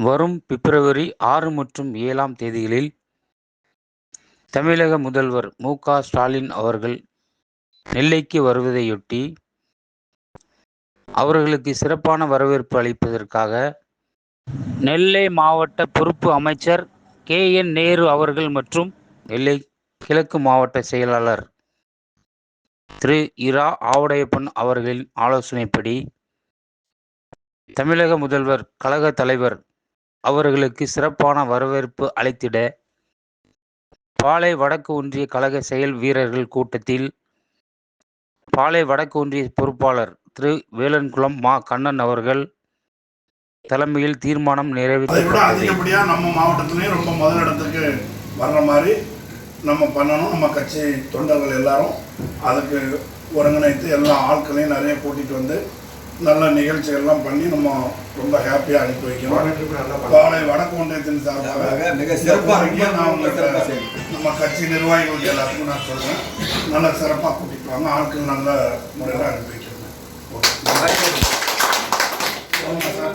வரும் பிப்ரவரி ஆறு மற்றும் ஏழாம் தேதிகளில் தமிழக முதல்வர் மு க ஸ்டாலின் அவர்கள் நெல்லைக்கு வருவதையொட்டி அவர்களுக்கு சிறப்பான வரவேற்பு அளிப்பதற்காக நெல்லை மாவட்ட பொறுப்பு அமைச்சர் கே என் நேரு அவர்கள் மற்றும் நெல்லை கிழக்கு மாவட்ட செயலாளர் திரு இரா ஆவுடையப்பன் அவர்களின் ஆலோசனைப்படி தமிழக முதல்வர் கழக தலைவர் அவர்களுக்கு சிறப்பான வரவேற்பு அளித்திட பாலை வடக்கு ஒன்றிய கழக செயல் வீரர்கள் கூட்டத்தில் பாலை வடக்கு ஒன்றிய பொறுப்பாளர் திரு வேலன்குளம் மா. கண்ணன் அவர்கள் தலைமையில் தீர்மானம் அதை நிறைவேற்றப்பட்டது அதிகப்படியாக நம்ம மாவட்டத்திலையும் ரொம்ப முதலிடத்துக்கு வர்ற மாதிரி நம்ம பண்ணணும். நம்ம கட்சி தொண்டர்கள் எல்லாரும் அதுக்கு ஒருங்கிணைத்து எல்லா ஆட்களையும் நிறைய கூட்டிகிட்டு வந்து நல்ல நிகழ்ச்சிகள்லாம் பண்ணி நம்ம ரொம்ப ஹாப்பியாக அனுப்பி வைக்கணும் காலை வடக்கு ஒன்றியத்தின் சார்பாக மிக சிறப்பாக நான் உங்களுக்கு. நம்ம கட்சி நிர்வாகிகளுக்கு எல்லாத்துக்கும் நான் சொல்கிறேன் நல்லா சிறப்பாக கூட்டிட்டு வாங்க. ஆட்கள் நல்ல முறையில் அனுப்பி வைக்கிறேன். ஓகே.